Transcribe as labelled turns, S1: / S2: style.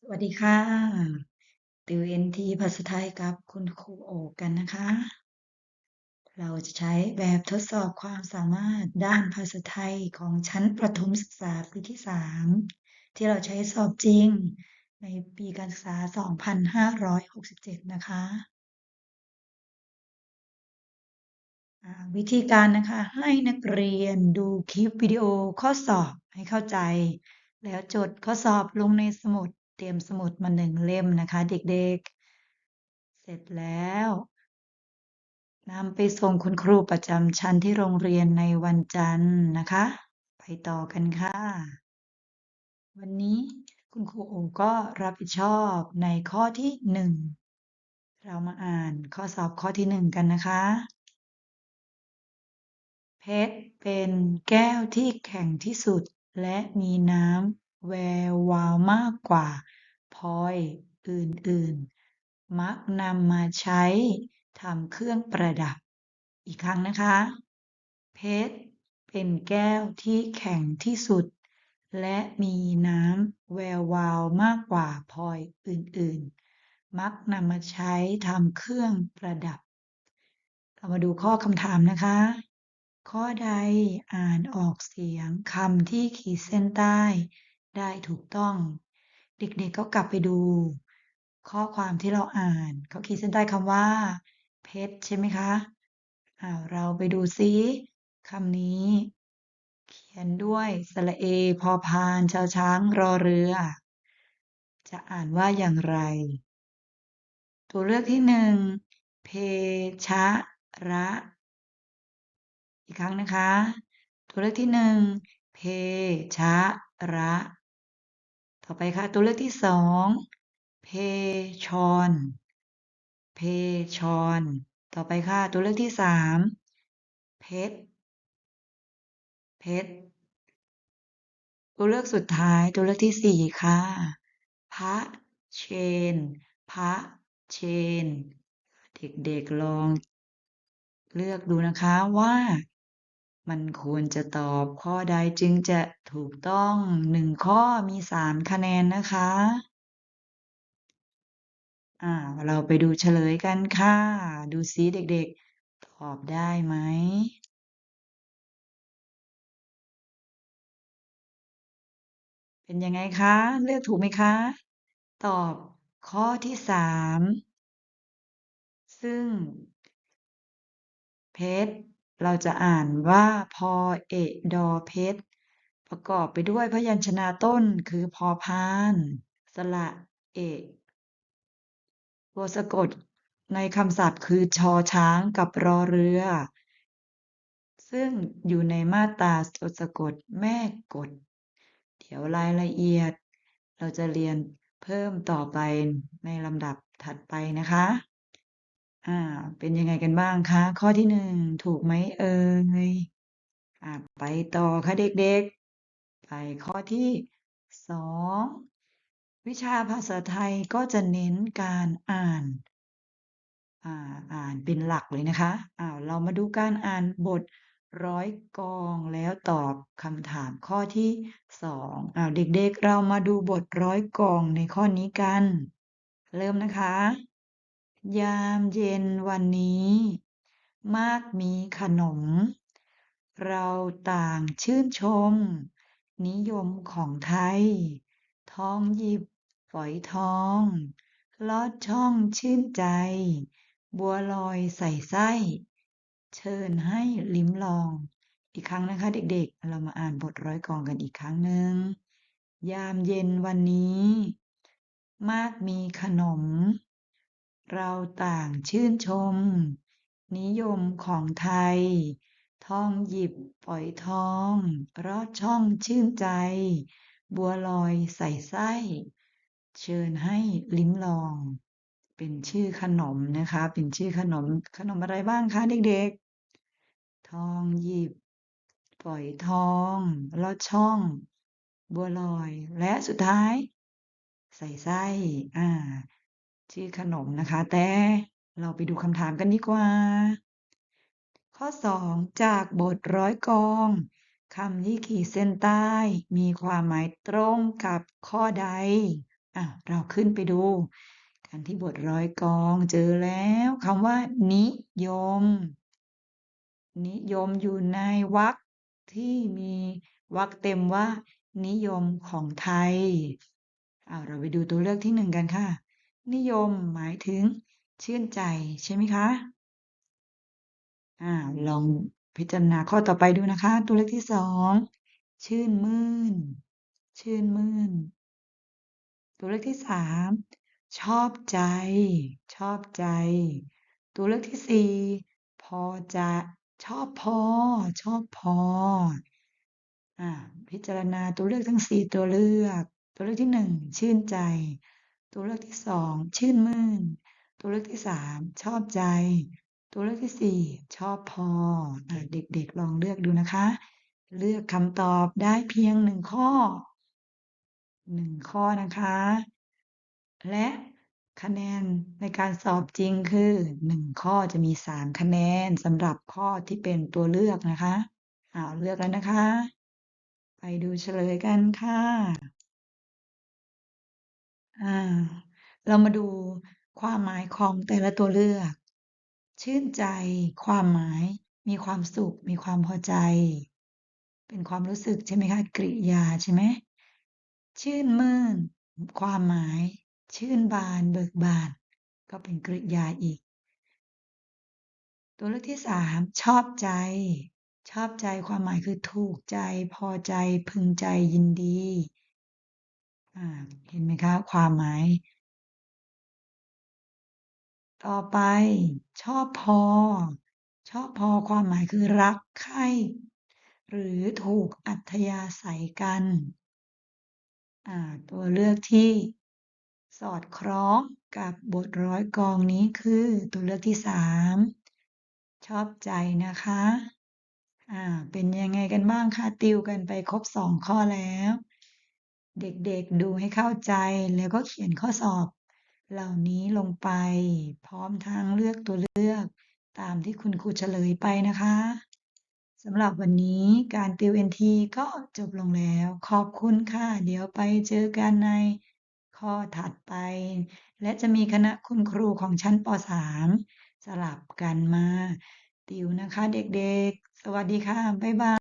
S1: สวัสดีค่ะ ติว NT ภาษาไทยกับคุณครูโอกันนะคะ เราจะใช้แบบทดสอบความสามารถด้านภาษาไทยของชั้นประถมศึกษาปีที่ 3 ที่เราใช้สอบจริงในปีการศึกษา 2567 นะคะ วิธีการนะคะให้นักเรียนดูคลิปวิดีโอข้อสอบให้เข้าใจ แล้วจดข้อสอบลงในสมุด เตรียมสมุดมาหนึ่งเล่มนะคะ เด็กๆ เสร็จแล้วนำไปส่งคุณครูประจำชั้นที่โรงเรียนในวันจันทร์นะคะ ไปต่อกันค่ะ วันนี้คุณครูโอก็รับผิดชอบในข้อที่หนึ่งเรามาอ่านข้อสอบข้อที่หนึ่งกันนะคะ เพชรเป็นแก้วที่แข็งที่สุดและมีน้ำแวววาวมากกว่า พลอยอื่น ๆ มักนำมาใช้ทำเครื่องประดับ อีกครั้งนะคะ เพชรเป็นแก้วที่แข็งที่สุด และมีน้ำแวววาวมากกว่าพลอยอื่น ๆ มักนำมาใช้ทำเครื่องประดับ เรามาดูข้อคำถามนะคะ ข้อใดอ่านออกเสียงคำที่ขีดเส้นใต้ได้ถูกต้อง เด็กๆก็กลับไปดู ข้อความที่เราอ่าน เขาขีดเส้นใต้คำว่า เพชรใช่ไหมคะอ่าเราไปดูซิคำนี้ เขียนด้วยสระเอ พอพานชาวช้างรอเรือ จะอ่านว่าอย่างไร ตัวเลือกที่หนึ่งเพชะระ อีกครั้งนะคะ ตัวเลือกที่หนึ่งเพชะระ ต่อไปค่ะ ตัวเลือกที่สองเพชอนเพชอนต่อไปค่ะ ตัวเลือกที่สามเพชรเพชรตัวเลือกสุดท้ายตัวเลือกที่สี่ค่ะพระเชนพระเชน เด็กๆลองเลือกดูนะคะว่า มันควรจะตอบข้อใดจึงจะถูกต้องหนึ่งข้อมีสามคะแนนนะคะอ่าเราไปดูเฉลยกันค่ะ ดูซิเด็กๆ ตอบได้ไหมเป็นยังไงคะ เลือกถูกไหมคะ ตอบข้อที่สามซึ่ง เพชร เราจะอ่านว่าพอเอกดอเพชรประกอบไปด้วยพยัญชนะต้นคือพอพาน สระเอกตัวสะกดในคำศัพท์คือชอช้างกับรอเรือ ซึ่งอยู่ในมาตราตัวสะกดแม่กด เดี๋ยวรายละเอียด เราจะเรียนเพิ่มต่อไปในลำดับถัดไปนะคะ อ่าเป็นยังไงกันบ้างคะ ข้อที่หนึ่งถูกไหมเอ่ยอ่าไปต่อค่ะเด็ก ๆ ไปข้อที่สองวิชาภาษาไทยก็จะเน้นการอ่าน อ่า อ่านเป็นหลักเลยนะคะ อ้าว เรามาดูการอ่านบทร้อยกอง แล้วตอบคำถามข้อที่สองอ้าว เด็ก ๆ เรามาดูบทร้อยกองในข้อนี้กัน เริ่มนะคะ ยามเย็นวันนี้ มากมีขนม เราต่างชื่นชม นิยมของไทย ท้องหยิบฝอยทอง ลอดช่องชื่นใจ บัวลอยใส่ไส้ เชิญให้ลิ้มลอง อีกครั้งนะคะเด็กๆ เรามาอ่านบทร้อยกองกันอีกครั้งหนึ่งยามเย็นวันนี้ มากมีขนม เราต่างชื่นชม นิยมของไทย ทองหยิบฝอยทองรอดช่องชื่นใจ บัวลอยใส่ไส้ เชิญให้ลิ้มลอง เป็นชื่อขนมนะคะ เป็นชื่อขนมขนมอะไรบ้างคะเด็กๆ ทองหยิบฝอยทองลอดช่อง บัวลอยและสุดท้าย ใส่ไส้อ่า ชื่อขนมนะคะ แต่เราไปดูคำถามกันดีกว่า ข้อสองจากบทร้อยกองคำที่ขีดเส้นใต้ มีความหมายตรงกับข้อใดอะเราขึ้นไปดู กันที่บทร้อยกองเจอแล้วคำว่า นิยม นิยมอยู่ในวรรคที่มีวรรคเต็มว่า นิยมของไทยอ่าเราไปดูตัวเลือกที่หนึ่งกันค่ะ นิยมหมายถึงชื่นใจใช่ไหมคะ อ่า ลองพิจารณาข้อต่อไปดูนะคะ ตัวเลือกที่สอง ชื่นมื่น ชื่นมื่น ตัวเลือกที่สาม ชอบใจ ชอบใจ ตัวเลือกที่สี่ พอจะ ชอบพอ ชอบพอ อ่า พิจารณาตัวเลือกทั้งสี่ตัวเลือก ตัวเลือกที่หนึ่งชื่นใจ ตัวเลือกที่สอง ชื่นมื่น ตัวเลือกที่สาม ชอบใจ ตัวเลือกที่สี่ ชอบพออเด็กๆลองเลือกดูนะคะ เลือกคำตอบได้เพียงหนึ่งข้อหนึ่งข้อนะคะ และคะแนนในการสอบจริงคือหนึ่งข้อจะมีสามคะแนนสำหรับข้อที่เป็นตัวเลือกนะคะอ้าวเลือกแล้วนะคะ ไปดูเฉลยกันค่ะ อ่าเรามาดูความหมายของแต่ละตัวเลือก ชื่นใจ ความหมาย มีความสุข มีความพอใจ เป็นความรู้สึกใช่ไหมคะ กริยาใช่ไหม ชื่นมื่น ความหมาย ชื่นบาน เบิกบาน ก็เป็นกริยาอีก ตัวเลือกที่สามชอบใจ ชอบใจ ความหมายคือถูกใจ พอใจ พึงใจ ยินดี เห็นไหมคะ ความหมาย ต่อไป ชอบพอ ชอบพอความหมายคือรักใคร่หรือถูกอัธยาศัยกันตัวเลือกที่สอดคล้องกับบทร้อยกองนี้คือตัวเลือกที่สามชอบใจนะคะ อ่า เป็นยังไงกันบ้างคะติวกันไปครบสองข้อแล้ว เด็กๆดูให้เข้าใจแล้วก็เขียนข้อสอบ เหล่านี้ลงไปพร้อมทั้งเลือกตัวเลือกตามที่คุณครูเฉลยไปนะคะสำหรับวันนี้การติว NT ก็จบลงแล้ว ขอบคุณค่ะ เดี๋ยวไปเจอกันในข้อถัดไป และจะมีคณะคุณครูของชั้นป .3 สลับกันมา ติวนะคะเด็กๆ สวัสดีค่ะ บ๊ายบาย